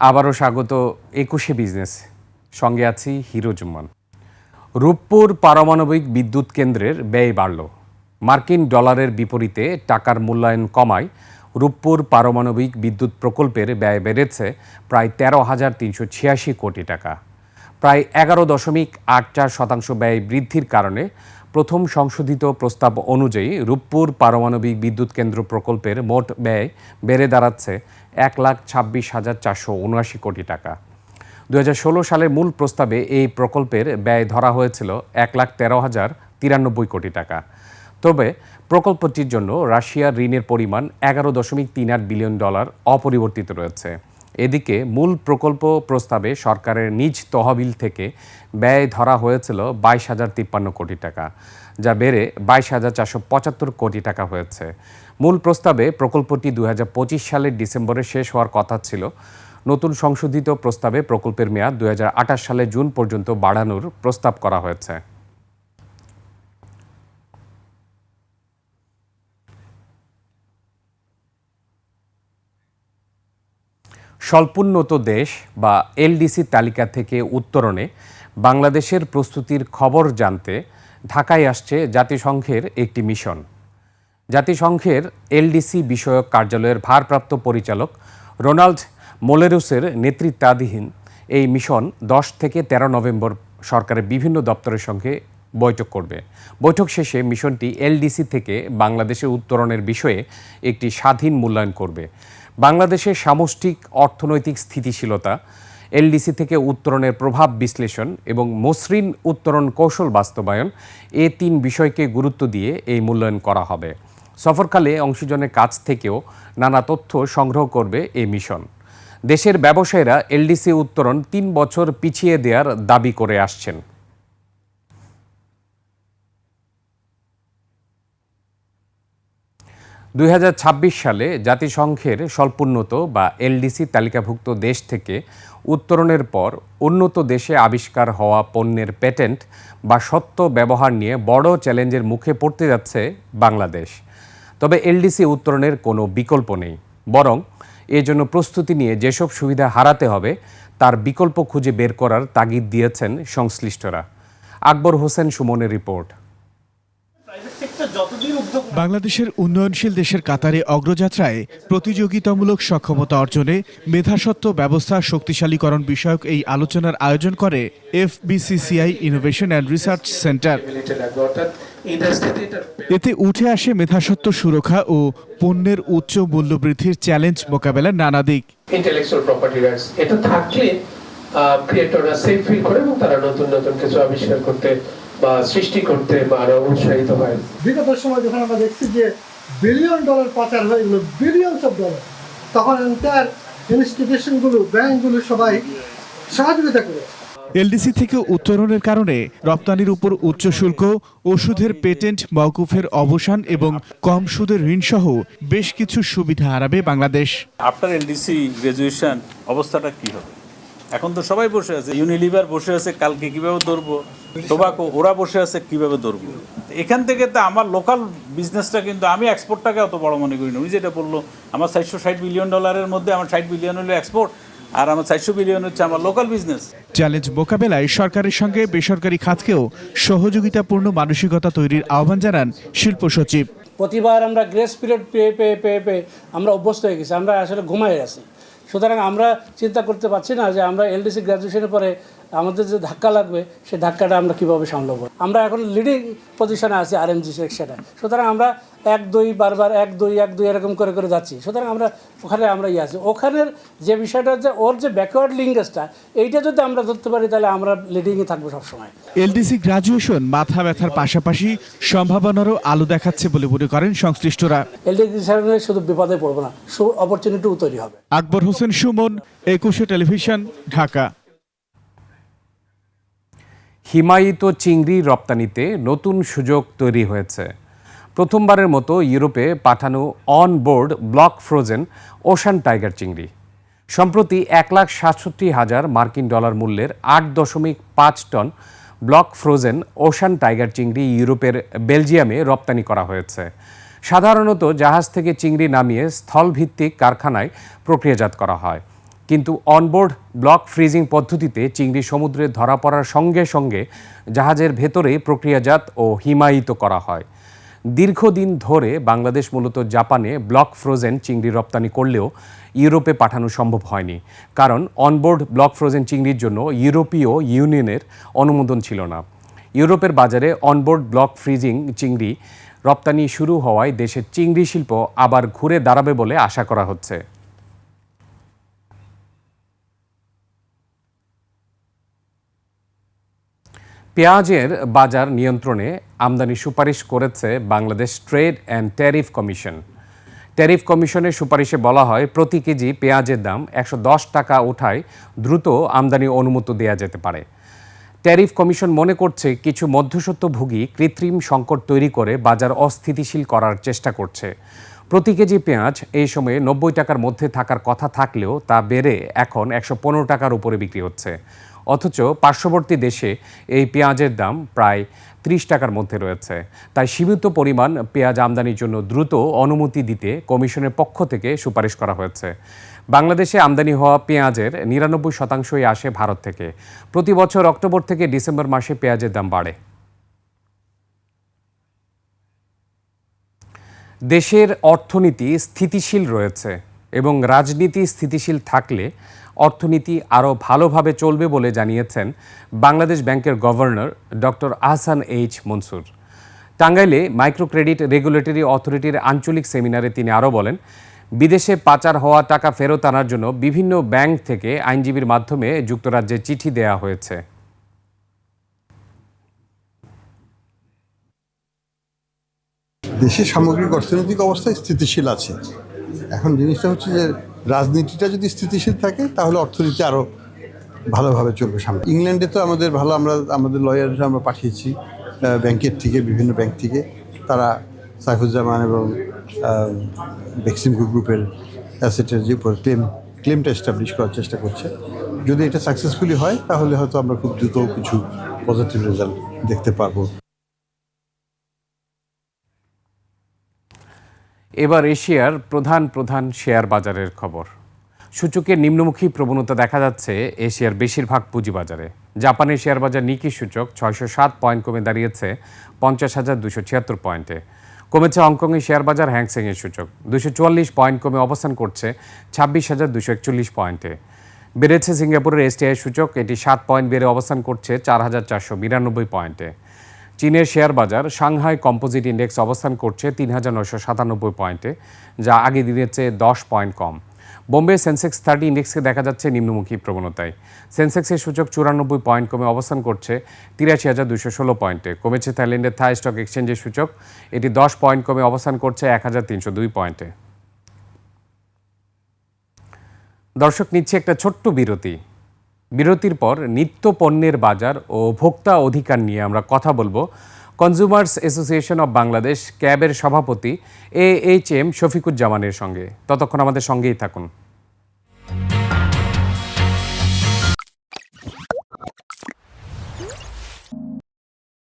আবারও স্বাগত একুশে বিজনেস। সঙ্গে আছি হিরো জুম্মান। রূপপুর পারমাণবিক বিদ্যুৎ কেন্দ্রের ব্যয় বাড়ল। মার্কিন ডলারের বিপরীতে টাকার মূল্যায়ন কমায় রূপপুর পারমাণবিক বিদ্যুৎ প্রকল্পের ব্যয় বেড়েছে প্রায় তেরো হাজার তিনশো ছিয়াশি কোটি টাকা। প্রায় এগারো দশমিক আট চার শতাংশ ব্যয় বৃদ্ধির কারণে প্রথম সংশোধিত প্রস্তাব অনুযায়ী রূপপুর পারমাণবিক বিদ্যুৎ কেন্দ্র প্রকল্পের মোট ব্যয় বেড়ে দাঁড়াচ্ছে এক লাখ ছাব্বিশ হাজার চারশো উনআশি কোটি টাকা। দু হাজার ষোলো সালের মূল প্রস্তাবে এই প্রকল্পের ব্যয় ধরা হয়েছিল এক লাখ তেরো হাজার তিরানব্বই কোটি টাকা। তবে প্রকল্পটির জন্য রাশিয়ার ঋণের পরিমাণ এগারো দশমিক তিন আট বিলিয়ন ডলার অপরিবর্তিত রয়েছে। এদিকে মূল প্রকল্প প্রস্তাবে সরকারের নিজ তহবিল থেকে ব্যয় ধরা হয়েছিল বাইশ হাজার তিপ্পান্ন কোটি টাকা, যা বেড়ে বাইশ হাজার চারশো পঁচাত্তর কোটি টাকা হয়েছে। মূল প্রস্তাবে প্রকল্পটি দু হাজার পঁচিশ সালের ডিসেম্বরে শেষ হওয়ার কথা ছিল। নতুন সংশোধিত প্রস্তাবে প্রকল্পের মেয়াদ দু সালের জুন পর্যন্ত বাড়ানোর প্রস্তাব করা হয়েছে। স্বল্পোন্নত দেশ বা এলডিসি তালিকা থেকে উত্তরণে বাংলাদেশের প্রস্তুতির খবর জানতে ঢাকায় আসছে জাতিসংঘের একটি মিশন। জাতিসংঘের এলডিসি বিষয়ক কার্যালয়ের ভারপ্রাপ্ত পরিচালক রোনাল্ড মোলেরুসের নেতৃত্বাধীন এই মিশন দশ থেকে ১৩ নভেম্বর সরকারের বিভিন্ন দপ্তরের সঙ্গে বৈঠক করবে। বৈঠক শেষে মিশনটি এলডিসি থেকে বাংলাদেশের উত্তরণের বিষয়ে একটি স্বাধীন মূল্যায়ন করবে। বাংলাদেশের সামষ্টিক অর্থনৈতিক স্থিতিশীলতা, এলডিসি থেকে উত্তরণের প্রভাব বিশ্লেষণ এবং মসৃণ উত্তরণ কৌশল বাস্তবায়ন এ তিন বিষয়কে গুরুত্ব দিয়ে এই মূল্যায়ন করা হবে। সফরকালে অংশজনের কাছ থেকেও নানা তথ্য সংগ্রহ করবে এই মিশন। দেশের ব্যবসায়ীরা এলডিসি উত্তরণ তিন বছর পিছিয়ে দেওয়ার দাবি করে আসছেন। দুই হাজার ছাব্বিশ সালে জাতিসংঘের স্বল্পোন্নত বা এলডিসি তালিকাভুক্ত দেশ থেকে উত্তরণের পর উন্নত দেশে আবিষ্কার হওয়া পণ্যের পেটেন্ট বা সত্য ব্যবহার নিয়ে বড় চ্যালেঞ্জের মুখে পড়তে যাচ্ছে বাংলাদেশ। তবে এলডিসি উত্তরণের কোনো বিকল্প নেই, বরং এজন্য প্রস্তুতি নিয়ে যেসব সুবিধা হারাতে হবে, তার বিকল্প খুঁজে বের করার তাগিদ দিয়েছেন সংশ্লিষ্টরা। আকবর হোসেন সুমনের রিপোর্ট। বাংলাদেশের উন্নয়নশীল দেশের কাতারে অগ্রযাত্রায় প্রতিযোগিতামূলক সক্ষমতা অর্জনে মেধাসত্ত্ব ব্যবস্থা শক্তিশালীকরণ বিষয়ক এই আলোচনার আয়োজন করে FBCCI innovation and research centre এতে উঠে আসে মেধাসত্ত্ব সুরক্ষা ও পণ্যের উচ্চ মূল্যবৃদ্ধির চ্যালেঞ্জ মোকাবেলার নানা দিক। ইন্টেলেকচুয়াল প্রপার্টি রাইটস এটা থাকলে ক্রিয়েটররা সেফ ফিল করে এবং তারা নতুন নতুন কিছু আবিষ্কার করতে বা সৃষ্টি করতে বা আরও উৎসাহিত হয়। বিগত সময় যখন আমরা দেখছি যে বিলিয়ন ডলার পাচার হয়ে গেলো বিলিয়নস অফ ডলার তখন তার ইনস্টিটিউশনগুলো ব্যাংকগুলো সবাই সহযোগিতা করে। এলডিসি থেকে উত্তরণের কারণে রপ্তানির উপর উচ্চ শুল্ক ওষুধের পেটেন্ট মওকুফের অবসান এবং কম সুদের ঋণ সহ বেশ কিছু সুবিধা হারাবে বাংলাদেশ। আফটার এলডিসি গ্রাজুয়েশন অবস্থাটা কি হবে? এখন তো সবাই বসে আছে ইউনিলিভার বসে আছে কালকে কীভাবে ধরবো? টোবাকো ওরা বসে আছে কীভাবে ধরবো? এখান থেকে তো আমার লোকাল বিজনেসটা কিন্তু আমি এক্সপোর্টটাকে অত বড় মনে করি না। উনি যেটা বলল আমার চারশো ষাট বিলিয়ন ডলারের মধ্যে আমার ষাট বিলিয়ন হলো এক্সপোর্ট আর আমার চারশো বিলিয়ন হচ্ছে আমার লোকাল বিজনেস চ্যালেঞ্জ মোকাবেলায় সরকারের সঙ্গে বেসরকারি খাতকেও সহযোগিতাপূর্ণ মানসিকতা তৈরির আহ্বান জানান শিল্প সচিব। প্রতিবার আমরা গ্রেস পিরিয়ড পেয়ে পেয়ে পেয়ে পেয়ে আমরা অভ্যস্ত হয়ে গেছি আমরা আসলে ঘুমাই আছি। সুতরাং আমরা চিন্তা করতে পারছি না যে আমরা এলডিসি গ্র্যাজুয়েশনের পরে আমাদের যে ধাক্কা লাগবে সেই ধাক্কাটা আমরা কীভাবে সামলাবো? আমরা এখন লিডিং পজিশনে আছি আর এম জি সেকশনে সুতরাং আমরা এক দুই বারবার এক দুই এক দুই এরকম করে করে যাচ্ছি। সুতরাং আমরা ওখানে আমরা ইয়ে আছি। ওখানের যে বিষয়টা হচ্ছে ওর যে ব্যাকওয়ার্ড লিঙ্কেজটা এইটা যদি আমরা ধরতে পারি তাহলে আমরা লিডিংয়ে থাকব সবসময়। এলডিসি গ্রাজুয়েশন মাথা ব্যথার পাশাপাশি সম্ভাবনারও আলো দেখাচ্ছে বলে মনে করেন সংশ্লিষ্টরা। এলডিসি শুধু বিপদে পড়ব না সু অপরচুনিটিও তৈরি হবে। আকবর হোসেন সুমন একুশে টেলিভিশন ঢাকা। হিমায়িত চিংড়ি রপ্তানিতে নতুন সুযোগ তৈরি হয়েছে। প্রথমবারের মতো ইউরোপে পাঠানো on board block frozen ocean tiger চিংড়ি। সম্প্রতি এক লাখ সাতষট্টি হাজার মার্কিন ডলার মূল্যের আট দশমিক পাঁচ ton block frozen ocean tiger চিংড়ি ইউরোপের বেলজিয়ামে রপ্তানি করা হয়েছে। সাধারণত জাহাজ থেকে চিংড়ি নামিয়ে স্থলভিত্তিক কারখানায় প্রক্রিয়াজাত করা হয়। কিন্তু অনবোর্ড ব্লক ফ্রিজিং পদ্ধতিতে চিংড়ি সমুদ্রে ধরা পড়ার সঙ্গে সঙ্গে জাহাজের ভেতরে প্রক্রিয়াজাত ও হিমায়িত করা হয়। দীর্ঘদিন ধরে বাংলাদেশ মূলত জাপানে ব্লক ফ্রোজেন চিংড়ি রপ্তানি করলেও ইউরোপে পাঠানো সম্ভব হয়নি। কারণ অনবোর্ড ব্লক ফ্রোজেন চিংড়ির জন্য ইউরোপীয় ইউনিয়নের অনুমোদন ছিল না। ইউরোপের বাজারে অনবোর্ড ব্লক ফ্রিজিং চিংড়ি রপ্তানি শুরু হওয়ায় দেশের চিংড়ি শিল্প আবার ঘুরে দাঁড়াবে বলে আশা করা হচ্ছে। পেঁয়াজের বাজার নিয়ন্ত্রণে আমদানি সুপারিশ করেছে Bangladesh trade and tariff commission. Tariff কমিশনের সুপারিশে বলা হয়, প্রতি কেজি পেঁয়াজের দাম একশো দশ টাকা ওঠায় দ্রুত আমদানি অনুমতি দেওয়া যেতে পারে। ট্যারিফ কমিশন মনে করছে, কিছু মধ্যস্বত্বভোগী কৃত্রিম সংকট তৈরি করে বাজার অস্থিতিশীল করার চেষ্টা করছে। প্রতি কেজি পেঁয়াজ এই সময়ে নব্বই টাকার মধ্যে থাকার কথা থাকলেও তা বেড়ে এখন একশো পনেরো টাকার উপরে বিক্রি হচ্ছে। অথচ পার্শ্ববর্তী দেশে এই পেঁয়াজের দাম প্রায় ত্রিশ টাকার মধ্যে রয়েছে। তাই সীমিত পরিমাণ পেঁয়াজ আমদানির জন্য দ্রুত অনুমতি দিতে কমিশনের পক্ষ থেকে সুপারিশ করা হয়েছে। বাংলাদেশে আমদানি হওয়া পেঁয়াজের নিরানব্বই শতাংশই আসে ভারত থেকে। প্রতি বছর অক্টোবর থেকে ডিসেম্বর মাসে পেঁয়াজের দাম বাড়ে। দেশের অর্থনীতি স্থিতিশীল রয়েছে এবং রাজনীতি স্থিতিশীল থাকলে অর্থনীতি আরও ভালোভাবে চলবে বলে জানিয়েছেন বাংলাদেশ ব্যাংকের governor doctor Ahsan H Mansur. টাঙ্গাইলে মাইক্রো ক্রেডিট রেগুলেটরি অথরিটির আঞ্চলিক সেমিনারে তিনি আরও বলেন, বিদেশে পাচার হওয়া টাকা ফেরত আনার জন্য বিভিন্ন ব্যাংক থেকে আইনজীবীর মাধ্যমে যুক্তরাজ্যে চিঠি দেয়া হয়েছে। দেশের সামগ্রিক অর্থনৈতিক অবস্থা স্থিতিশীল আছে। এখন জিনিসটা হচ্ছে যে রাজনীতিটা যদি স্থিতিশীল থাকে, তাহলে অর্থনীতি আরও ভালোভাবে চলবে সামনে। ইংল্যান্ডে তো আমাদের ভালো, আমরা, আমাদের লয়াররা আমরা পাঠিয়েছি ব্যাংকের থেকে, বিভিন্ন ব্যাংক থেকে। তারা সাইফুজ্জামান এবং বেক্সিমকো গ্রুপের অ্যাসেটের যে উপর ক্লেম, ক্লেমটা এস্টাবলিশ করার চেষ্টা করছে। যদি এটা সাকসেসফুলি হয়, তাহলে হয়তো আমরা খুব দ্রুত কিছু পজিটিভ রেজাল্ট দেখতে পারব। এবার এশিয়ার প্রধান প্রধান শেয়ার বাজারের খবর। সূচকের নিম্নমুখী প্রবণতা দেখা যাচ্ছে এশিয়ার বেশিরভাগ পুঁজিবাজারে। জাপানের শেয়ার বাজার নিকি সূচক ছয়শো সাত পয়েন্ট কমে দাঁড়িয়েছে পঞ্চাশ হাজার দুশো ছিয়াত্তর পয়েন্টে। কমেছে হংকংয়ের শেয়ার বাজার হ্যাংসেংয়ের সূচক। দুশো চুয়াল্লিশ পয়েন্ট কমে অবস্থান করছে ছাব্বিশ হাজার দুশো একচল্লিশ পয়েন্টে। বেড়েছে সিঙ্গাপুরের এসটিআই সূচক, এটি সাত পয়েন্ট বেড়ে অবস্থান করছে চার হাজার চারশো বিরানব্বই পয়েন্টে। চীনের শেয়ার বাজার সাংহাই কম্পোজিট ইন্ডেক্স অবস্থান করছে তিন হাজার নয়শো সাতানব্বই পয়েন্টে, যা আগে দিনের চেয়ে দশ পয়েন্ট কম। বোম্বে সেন্সেক্স থার্টি ইন্ডেক্সকে দেখা যাচ্ছে নিম্নমুখী প্রবণতায়। সেন্সেক্সের সূচক চুরানব্বই পয়েন্ট কমে অবস্থান করছে তিরাশি হাজার দুশো ষোলো পয়েন্টে। কমেছে থাইল্যান্ডের থাই স্টক এক্সচেঞ্জের সূচক। এটি দশ পয়েন্ট কমে অবস্থান করছে এক হাজার তিনশো দুই পয়েন্টে। দর্শক, নিচ্ছে একটা ছোট্ট বিরতি। বিরতির পর নিত্য পণ্যের বাজার ও ভোক্তা অধিকার নিয়ে আমরা কথা বলব। কনজিউমার্স অ্যাসোসিয়েশন অব বাংলাদেশ ক্যাবের সভাপতি এ এইচ এম শফিকুজ্জামানের সঙ্গে। ততক্ষণ আমাদের সঙ্গেই থাকুন।